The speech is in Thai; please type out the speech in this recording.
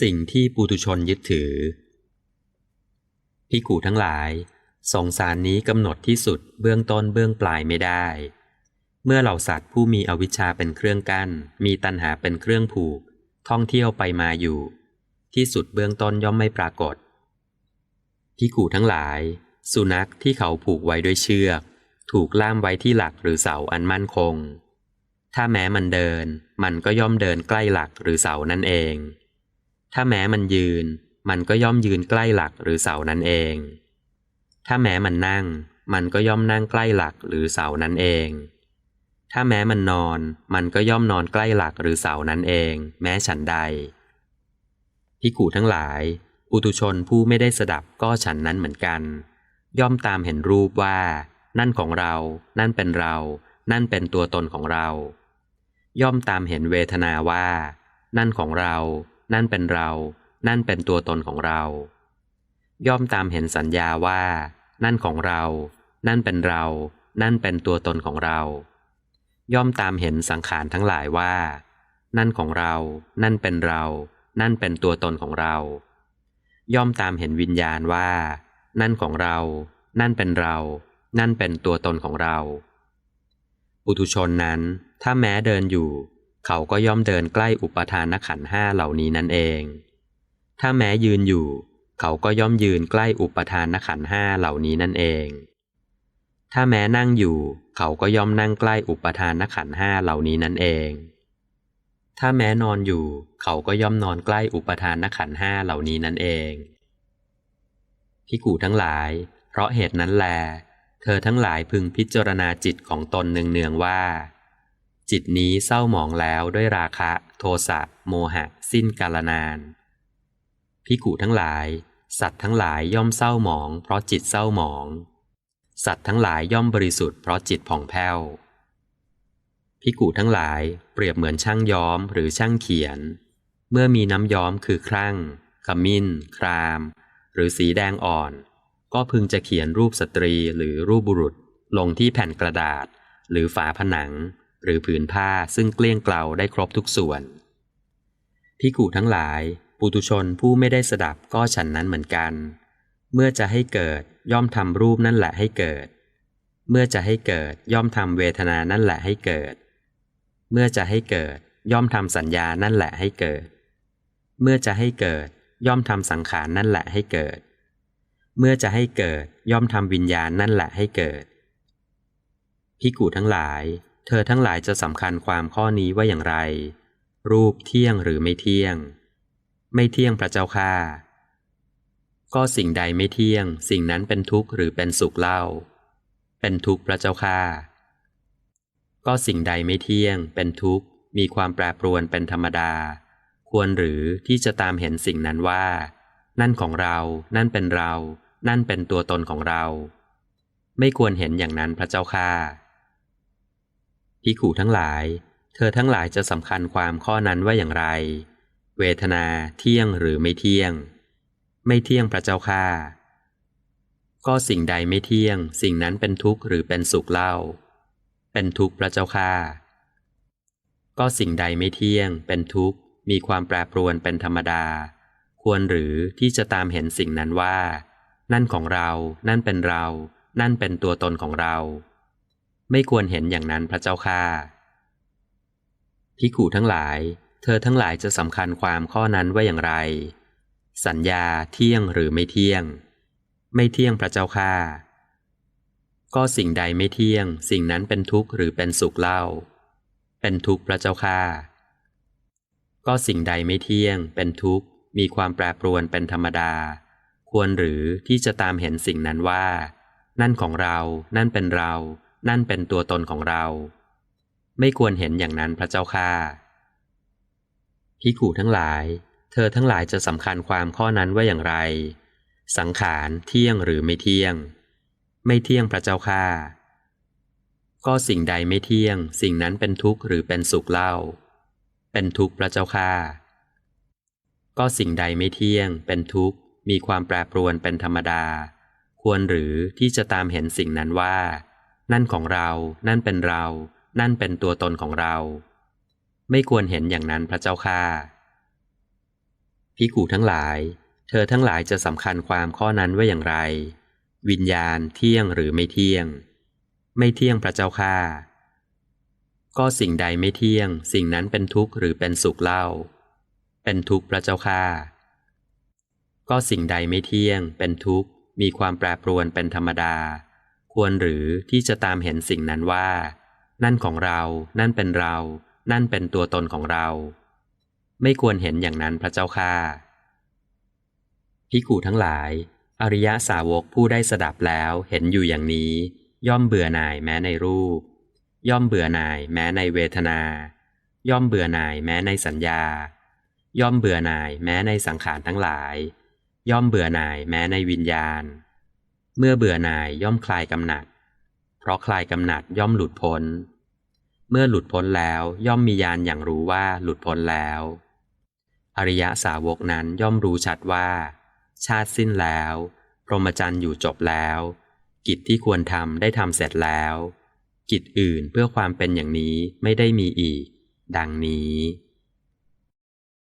สิ่งที่ปุถุชนยึดถือพิกูทั้งหลาย สงสารนี้กำหนดที่สุดเบื้องต้นเบื้องปลายไม่ได้ เมื่อเหล่าสัตว์ผู้มีอวิชชาเป็นเครื่องกั้น มีตัณหาเป็นเครื่องผูก ท่องเที่ยวไปมาอยู่ ที่สุดเบื้องต้นย่อมไม่ปรากฏพิกูทั้งหลาย สุนัขที่เขาผูกไว้ด้วยเชือก ถูกล่ามไว้ที่หลักหรือเสาอันมั่นคง ถ้าแม้มันเดิน มันก็ย่อมเดินใกล้หลักหรือเสานั่นเอง ถ้าแม้มันยืน มันก็ย่อมยืนใกล้หลักหรือเสานั่นเอง ถ้าแม้มันนั่ง มันก็ย่อมนั่งใกล้หลักหรือเสานั้นเอง ถ้าแม้มันนอน มันก็ย่อมนอนใกล้หลักหรือเสานั้นเอง แม้ฉันใดพิกูทั้งหลายปุตุชนผู้ไม่ได้สดับก็ฉันนั้นเหมือนกัน ย่อมตามเห็นรูปว่า นั่นของเรา นั่นเป็นเรา นั่นเป็นตัวตนของเรา ย่อมตามเห็นเวทนาว่า นั่นของเรา นั่นเป็นเรา นั่นเป็นตัวตนของเรา ย่อมตามเห็นสัญญาว่า นั่นของเรา นั่นเป็นเรา นั่นเป็นตัวตนของเรา ย่อมตามเห็นสังขารทั้งหลายว่า นั่นของเรา นั่นเป็นเรา นั่นเป็นตัวตนของเรา ย่อมตามเห็นวิญญาณว่า นั่นของเรา นั่นเป็นเรา นั่นเป็นตัวตนของเรา ปุถุชนนั้น ถ้าแม้เดินอยู่ เขาก็ย่อมเดินใกล้อุปทานขันห้าเหล่านี้นั่นเอง ถ้าแม้ยืนอยู่ เขาก็ย่อมยืนใกล้อุปทานขันห้าเหล่านี้นั่นเอง ถ้าแม้นั่งอยู่ เขาก็ย่อมนั่งใกล้อุปทานขันห้าเหล่านี้นั่นเอง ถ้าแม้นอนอยู่ เขาก็ย่อมนอนใกล้อุปทานขันห้าเหล่านี้นั่นเองพิกูทั้งหลาย เพราะเหตุนั้นแล เธอทั้งหลายพึงพิจารณาจิตของตนเนืองๆว่า จิตนี้เศร้าหมองแล้วด้วยราคะ โทสะโมหะ สิ้นกาลนานพิกูทั้งหลาย สัตว์ทั้งหลายย่อมเศร้าหมอง เพราะจิตเศร้าหมอง สัตว์ทั้งหลายย่อมบริสุทธิ์เพราะจิตผ่องแผ้วพิกูทั้งหลายเปรียบเหมือนช่างย้อมหรือช่างเขียน เมื่อมีน้ำย้อมคือครั่ง ขมิ้น คราม หรือสีแดงอ่อน ก็พึงจะเขียนรูปสตรีหรือรูปบุรุษลงที่แผ่นกระดาษ หรือฝาผนัง หรือผืนผ้าซึ่งเกลี้ยงเกลาได้ครบทุกส่วนพิกูทั้งหลาย ปุตุชนผู้ไม่ได้สดับก็ฉันนั้นเหมือนกัน เมื่อจะให้เกิดย่อมทำรูปนั่นแหละให้เกิด เมื่อจะให้เกิดย่อมทำเวทนานั่นแหละให้เกิด เมื่อจะให้เกิดย่อมทำสัญญานั่นแหละให้เกิด เมื่อจะให้เกิดย่อมทำสังขารนั่นแหละให้เกิด เมื่อจะให้เกิดย่อมทำวิญญาณนั่นแหละให้เกิดพิกูทั้งหลาย เธอทั้งหลายจะสำคัญความข้อนี้ว่าอย่างไร รูปเที่ยงหรือไม่เที่ยง ไม่เที่ยงพระเจ้าค่าก็สิ่งใดไม่เที่ยง สิ่งนั้นเป็นทุกข์หรือเป็นสุขเล่า เป็นทุกข์พระเจ้าค่าก็สิ่งใดไม่เที่ยง เป็นทุกข์ มีความแปรปรวนเป็นธรรมดา ควรหรือที่จะตามเห็นสิ่งนั้นว่า นั่นของเรา นั่นเป็นเรา นั่นเป็นตัวตนของเรา ไม่ควรเห็นอย่างนั้นพระเจ้าค่า พิขูทั้งหลาย เธอทั้งหลายจะสำคัญความข้อนั้นว่าอย่างไร เวทนาเที่ยงหรือไม่เที่ยง ไม่เที่ยงพระเจ้าค่าก็สิ่งใดไม่เที่ยง สิ่งนั้นเป็นทุกข์หรือเป็นสุขเล่า เป็นทุกข์พระเจ้าค่าก็สิ่งใดไม่เที่ยง เป็นทุกข์ มีความแปรปรวนเป็นธรรมดา ควรหรือที่จะตามเห็นสิ่งนั้นว่า นั่นของเรา นั่นเป็นเรา นั่นเป็นตัวตนของเรา ไม่ควรเห็นอย่างนั้นพระเจ้าค่าพิกูทั้งหลาย เธอทั้งหลายจะสำคัญความข้อนั้นว่าอย่างไร สัญญาเที่ยงหรือไม่เที่ยง ไม่เที่ยงพระเจ้าค่าก็สิ่งใดไม่เที่ยง สิ่งนั้นเป็นทุกข์หรือเป็นสุขเล่า เป็นทุกข์พระเจ้าค่าก็สิ่งใดไม่เที่ยง เป็นทุกข์ มีความแปรปรวนเป็นธรรมดา ควรหรือที่จะตามเห็นสิ่งนั้นว่า นั่นของเรา นั่นเป็นเรา นั่นเป็นตัวตนของเรา ไม่ควรเห็นอย่างนั้นพระเจ้าค่าพิขูทั้งหลาย เธอทั้งหลายจะสำคัญความข้อนั้นว่าอย่างไร สังขารเที่ยงหรือไม่เที่ยง ไม่เที่ยงพระเจ้าค่าก็สิ่งใดไม่เที่ยง สิ่งนั้นเป็นทุกข์หรือเป็นสุขเล่า เป็นทุกข์พระเจ้าค่าก็สิ่งใดไม่เที่ยง เป็นทุกข์ มีความแปรปรวนเป็นธรรมดา ควรหรือที่จะตามเห็นสิ่งนั้นว่า นั่นของเรา นั่นเป็นเรา นั่นเป็นตัวตนของเรา ไม่ควรเห็นอย่างนั้นพระเจ้าค่าพิกูทั้งหลาย เธอทั้งหลายจะสำคัญความข้อนั้นว่าอย่างไร วิญญาณเที่ยงหรือไม่เที่ยง ไม่เที่ยงพระเจ้าข้าก็สิ่งใดไม่เที่ยง สิ่งนั้นเป็นทุกข์หรือเป็นสุขเล่า เป็นทุกข์พระเจ้าข้าก็สิ่งใดไม่เที่ยง เป็นทุกข์มีความแปรปรวนเป็นธรรมดา ควรหรือที่จะตามเห็นสิ่งนั้นว่า นั่นของเรา นั่นเป็นเรา นั่นเป็นตัวตนของเรา ไม่ควรเห็นอย่างนั้นพระเจ้าข้าพิกูทั้งหลาย อริยสาวกผู้ได้สดับแล้วเห็นอยู่อย่างนี้ ย่อมเบื่อหน่ายแม้ในรูป ย่อมเบื่อหน่ายแม้ในเวทนา ย่อมเบื่อหน่ายแม้ในสัญญา ย่อมเบื่อหน่ายแม้ในสังขารทั้งหลาย ย่อมเบื่อหน่ายแม้ในวิญญาณ เมื่อเบื่อหน่ายย่อมคลายกำหนัด เพราะคลายกำหนัดย่อมหลุดพ้น เมื่อหลุดพ้นแล้วย่อมมีญาณอย่างรู้ว่าหลุดพ้นแล้ว อริยสาวกนั้นย่อมรู้ชัดว่า ชาติสิ้นแล้ว พรหมจรรย์อยู่จบแล้ว กิจที่ควรทำได้ทำเสร็จแล้ว กิจอื่นเพื่อความเป็นอย่างนี้ไม่ได้มีอีก ดังนี้